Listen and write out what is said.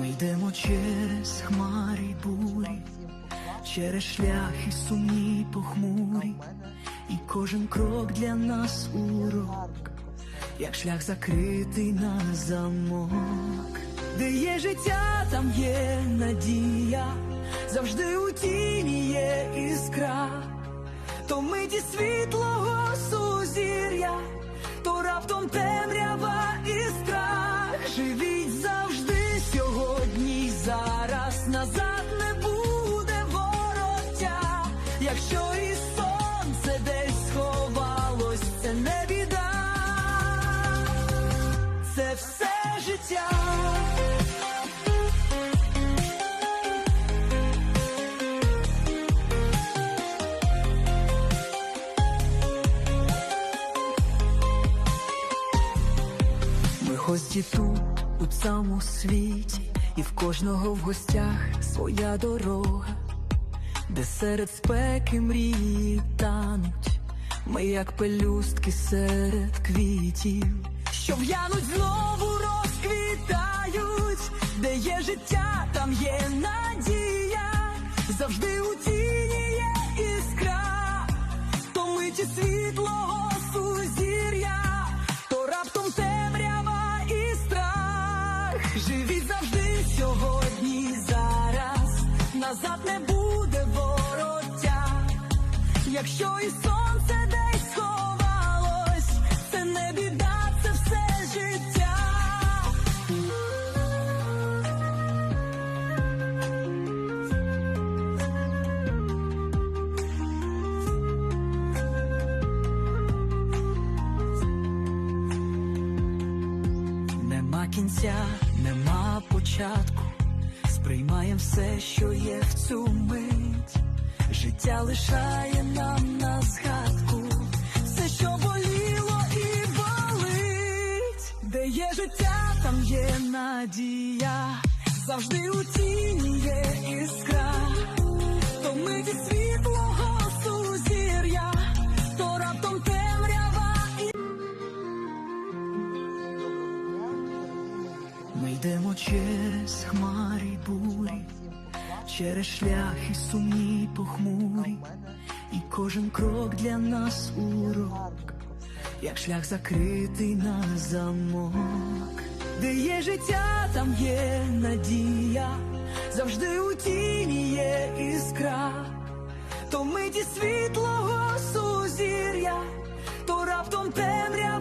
Ми йдемо через хмари бурі, через шляхи сумні похмурі, і кожен крок для нас урок, як шлях закритий на замок, де є життя, там є надія, завжди у тіні є іскра, то миті світлого сузір'я, то раптом темрява назад не буде вороття, якщо і сонце десь сховалось, це не біда, це все життя. Ми гості тут, у цьому світі, і в кожного в гостях своя дорога, де серед спеки мрії тануть, ми як пелюстки серед квітів, що в'януть знову розквітають, де є життя, там є надія, завжди у тіні є іскра, то миті світлого сузір'я, то раптом темрява і страх. Живіть назад не буде вороття, якщо і сонце десь сховалось, це не біда, це все життя. Нема кінця, нема початку, сприймаєм все, що є в цю мить. Життя лишає нам на згадку все, що боліло і болить, де є життя, там є надія, завжди у тіні Ми йдемо через хмари й бурі, через шляхи сумні похмурі, і кожен крок для нас урок, як шлях закритий на замок, де є життя, там є надія, завжди у тіні є іскра, то миті світлого сузір'я, то раптом темрява